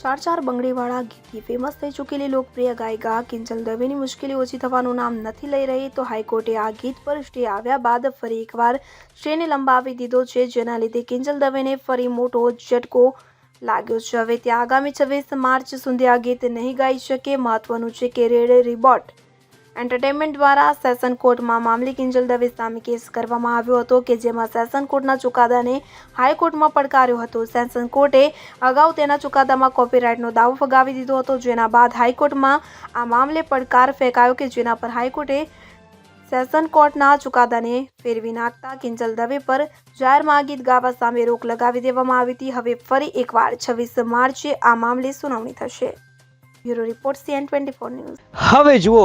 ચાર ચાર બંગડીવાળા ગીતથી ફેમસ થઈ ચૂકેલી લોકપ્રિય ગાયિકા કિંજલ દવેની મુશ્કેલી ઓછી થવાનું નામ નથી લઈ રહી, તો હાઈકોર્ટે આ ગીત પર સ્ટે આવ્યા બાદ ફરી એકવાર સ્ટેને લંબાવી દીધો છે, જેના લીધે કિંજલ દવેને ફરી મોટો ઝટકો લાગ્યો છે. હવે ત્યાં આગામી છવ્વીસ માર્ચ સુધી આ ગીત નહીં ગાઈ શકે. મહત્વનું છે કે રેડ રિબોટ એન્ટરટેનમેન્ટ દ્વારા સેશન કોર્ટમાં મામલે કિંજલ દવે સામે કેસ કરવામાં આવ્યો હતો કે જેમાં સેશન કોર્ટના ચુકાદાને હાઈકોર્ટમાં પડકાર્યો હતો. સેશન કોર્ટે અગાઉ તેના ચુકાદામાં કોપીરાઇટનો દાવો ફગાવી દીધો હતો, જેના બાદ હાઈકોર્ટમાં આ મામલે પડકાર ફેંકાયો કે જેના પર હાઈકોર્ટે સેશન કોર્ટના ચુકાદાને ફેરવી નાખતા કિંજલ દવે પર જાહેરમાં ગીત ગાવા સામે રોક લગાવી દેવામાં આવી હતી. હવે ફરી એકવાર છવ્વીસ માર્ચે આ મામલે સુનાવણી થશે. Bureau report CN twenty four news. હવે જુઓ